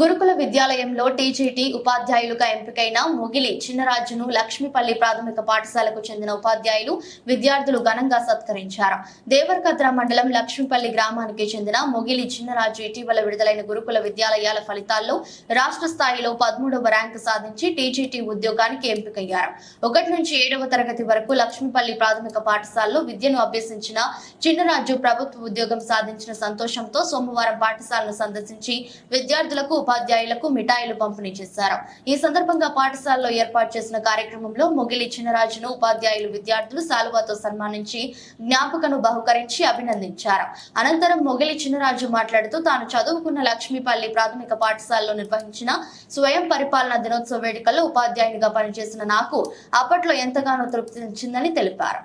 గురుకుల విద్యాలయంలో టీజీటీ ఉపాధ్యాయులుగా ఎంపికైన మొగిలి చిన్నరాజును లక్ష్మీపల్లి ప్రాథమిక పాఠశాలకు చెందిన ఉపాధ్యాయులు విద్యార్థులు ఘనంగా సత్కరించారు. దేవరకద్ర మండలం లక్ష్మీపల్లి గ్రామానికి చెందిన మొగిలి చిన్నరాజు ఇటీవల విడుదలైన గురుకుల విద్యాలయాల ఫలితాల్లో రాష్ట్ర స్థాయిలో పదమూడవ ర్యాంకు సాధించి టీజీటీ ఉద్యోగానికి ఎంపికయ్యారు. ఒకటి నుంచి ఏడవ తరగతి వరకు లక్ష్మీపల్లి ప్రాథమిక పాఠశాలలో విద్యను అభ్యసించిన చిన్నరాజు ప్రభుత్వ ఉద్యోగం సాధించిన సంతోషంతో సోమవారం పాఠశాలను సందర్శించి విద్యార్థులకు ఉపాధ్యాయులకు మిఠాయిలు పంపిణీ చేశారు. ఈ సందర్భంగా పాఠశాలలో ఏర్పాటు చేసిన కార్యక్రమంలో మొగిలి చిన్నరాజును ఉపాధ్యాయులు విద్యార్థులు శాలువాతో సన్మానించి జ్ఞాపకను బహుకరించి అభినందించారు. అనంతరం మొగిలి చిన్నరాజు మాట్లాడుతూ తాను చదువుకున్న లక్ష్మీపల్లి ప్రాథమిక పాఠశాలలో నిర్వహించిన స్వయం పరిపాలన దినోత్సవ వేడుకల్లో ఉపాధ్యాయునిగా పనిచేసిన నాకు అప్పట్లో ఎంతగానో తృప్తినిచ్చిందని తెలిపారు.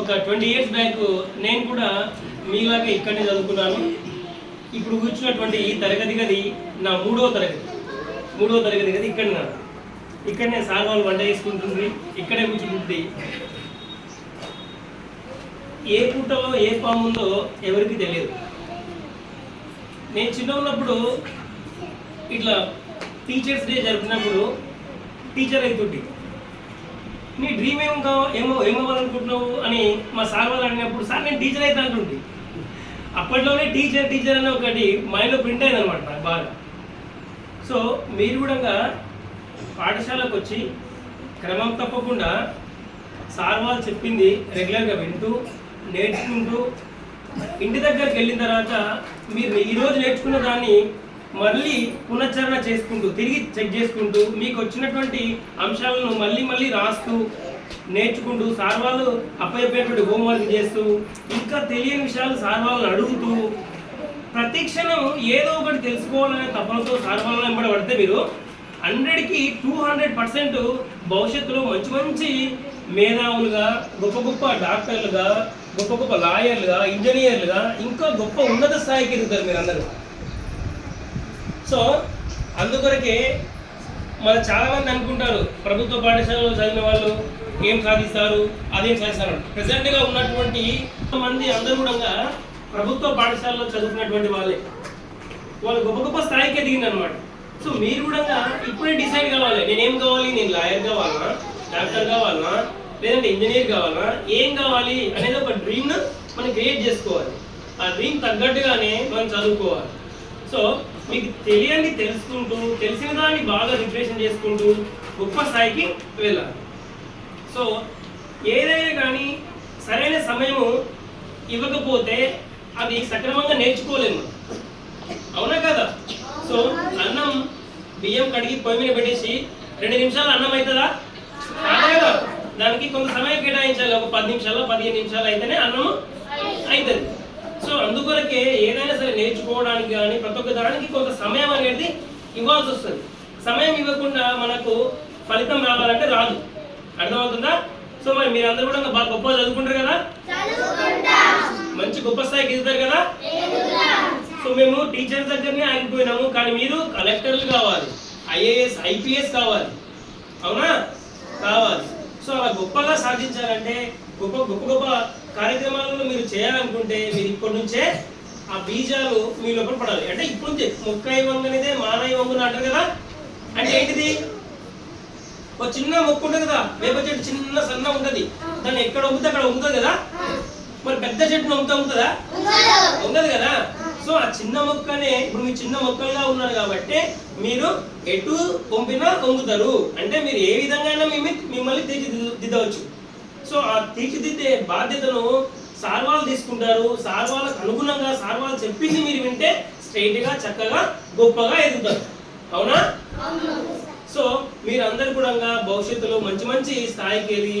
ఒక ట్వంటీ ఇయర్స్ బ్యాక్ నేను కూడా మీలాగే ఇక్కడనే చదువుకున్నాను. ఇప్పుడు కూర్చున్నటువంటి ఈ తరగతి గది నా మూడవ తరగతి. మూడవ తరగతి గది ఇక్కడ నా ఇక్కడనే సాల్వాలు వంట చేసుకుంటుంది ఇక్కడే కూర్చుంటుంది. ఏ పూటలో ఏ పాము ఉందో ఎవరికి తెలియదు. నేను చిన్న ఉన్నప్పుడు ఇట్లా టీచర్స్ డే జరిపినప్పుడు టీచర్ అవుతుంటే నీ డ్రీమ్ ఏం కావ ఏమో ఏమవ్వాలనుకుంటున్నావు అని మా సార్ వాళ్ళు అడిగినప్పుడు సార్ నేను టీచర్ అయితే అంటుండే. అప్పట్లోనే టీచర్ టీచర్ అని ఒకటి మైండ్లో ప్రింట్ అయింది అనమాట నాకు బాగా. సో మీరు కూడా పాఠశాలకు వచ్చి క్రమం తప్పకుండా సార్ వాళ్ళు చెప్పింది రెగ్యులర్గా వింటూ నేర్చుకుంటూ ఇంటి దగ్గరికి వెళ్ళిన తర్వాత మీరు ఈరోజు నేర్చుకున్న దాన్ని మళ్ళీ పునశ్చరణ చేసుకుంటూ తిరిగి చెక్ చేసుకుంటూ మీకు వచ్చినటువంటి అంశాలను మళ్ళీ మళ్ళీ రాస్తూ నేర్చుకుంటూ సార్ వాళ్ళు అప్పచెప్పేటువంటి హోంవర్క్ చేస్తూ ఇంకా తెలియని విషయాలు సార్ వాళ్ళని అడుగుతూ ప్రతిక్షణం ఏదో ఒకటి తెలుసుకోవాలనే తపనతో సార్ వాళ్ళని వెంబడి పడితే మీరు హండ్రెడ్కి టూ హండ్రెడ్ పర్సెంట్ భవిష్యత్తులో మంచి మంచి మేధావులుగా గొప్ప గొప్ప డాక్టర్లుగా గొప్ప గొప్ప లాయర్లుగా ఇంజనీర్లుగా ఇంకా గొప్ప ఉన్నత స్థాయికి ఎదుగుతారు మీరు అందరూ సో అందుకొరకే మన చాలా మంది అనుకుంటారు ప్రభుత్వ పాఠశాలలో చదివిన వాళ్ళు ఏం సాధిస్తారు అదేం సాధిస్తారు ప్రజెంట్గా ఉన్నటువంటి మంది అందరూ కూడా ప్రభుత్వ పాఠశాలలో చదువుకున్నటువంటి వాళ్ళే. వాళ్ళు గొప్ప గొప్ప స్థాయికి ఎదిగింది అనమాట సో మీరు కూడా ఇప్పుడే డిసైడ్ కావాలి. నేనేం కావాలి? నేను లాయర్ కావాలనా డాక్టర్ కావాలనా లేదంటే ఇంజనీర్ కావాలనా ఏం కావాలి అనేది ఒక డ్రీమ్ మనం క్రియేట్ చేసుకోవాలి. ఆ డ్రీమ్ తగ్గట్టుగానే మనం చదువుకోవాలి. సో మీకు తెలియంది తెలుసుకుంటూ తెలిసిన దాన్ని బాగా రిఫ్రెషన్ చేసుకుంటూ గొప్ప స్థాయికి వెళ్ళాలి. సో ఏదైనా కానీ సరైన సమయము ఇవ్వకపోతే అది సక్రమంగా నేర్చుకోలేము. అవునా కదా? సో అన్నం బియ్యం కడిగి పొయ్యి మీద పెట్టేసి రెండు నిమిషాలు అన్నం అవుతుందా దానికి కొంత సమయం కేటాయించాలి. ఒక పది నిమిషాలు పదిహేను నిమిషాలు అయితేనే అన్నం అవుతుంది సో అందుకొరకే ఏదైనా సరే నేర్చుకోవడానికి కానీ ప్రతి ఒక్క దానికి కొంత సమయం అనేది ఇవ్వాల్సి వస్తుంది. సమయం ఇవ్వకుండా మనకు ఫలితం రావాలంటే రాదు. అర్థమవుతుందా? సో మరి మీరందరూ కూడా బాగా గొప్ప చదువుకుంటారు కదా? మంచి గొప్ప స్థాయికి ఎదుగుతారు కదా? సో మేము టీచర్స్ దగ్గరనే ఆగిపోయినాము కానీ మీరు కలెక్టర్లు కావాలి ఐఏఎస్ ఐపీఎస్ కావాలి. అవునా? కావాలి. సో అలా గొప్పగా సాధించాలంటే గొప్ప గొప్ప గొప్ప కార్యక్రమాలను మీరు చేయాలనుకుంటే మీరు ఇప్పటి నుంచే ఆ బీజాలు మీ లోపల పడాలి. అంటే ఇప్పటి నుంచే మొక్కై వంగనిదే మానవ వంగున అంటారు కదా? అంటే ఏంటిది? ఒక చిన్న మొక్క ఉంటుంది కదా వేప చెట్టు చిన్న సన్న ఉంటుంది. దాన్ని ఎక్కడ వంగుతే అక్కడ వంగుతుంది కదా? మరి పెద్ద చెట్టును వంగుతా ఉంటుందా ఉండదు కదా? సో ఆ చిన్న మొక్కనే ఇప్పుడు మీరు చిన్న మొక్కలుగా ఉన్నారు కాబట్టి మీరు ఎటు పంపినా పొంగుతారు అంటే మీరు ఏ విధంగా మిమ్మల్ని మిమ్మల్ని తీర్చిదిద్దవచ్చు సో ఆ తీర్చిదిద్దే బాధ్యతను సార్ వాళ్ళు తీసుకుంటారు. సార్ వాళ్ళకు అనుగుణంగా సార్ వాళ్ళు చెప్పింది మీరు వింటే స్ట్రైట్గా చక్కగా గొప్పగా ఎదుగుతారు. అవునా? సో మీరందరూ కూడా భవిష్యత్తులో మంచి మంచి స్థాయికి వెళ్ళి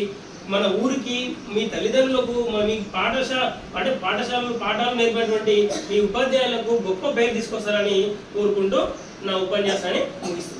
మన ఊరికి మీ తల్లిదండ్రులకు మీ పాఠశాల అంటే పాఠశాలలు పాఠాలు నేర్పేటువంటి మీ ఉపాధ్యాయులకు గొప్ప పేరు తీసుకొస్తారని కోరుకుంటూ నా ఉపన్యాసాన్ని ముగిస్తున్నాను.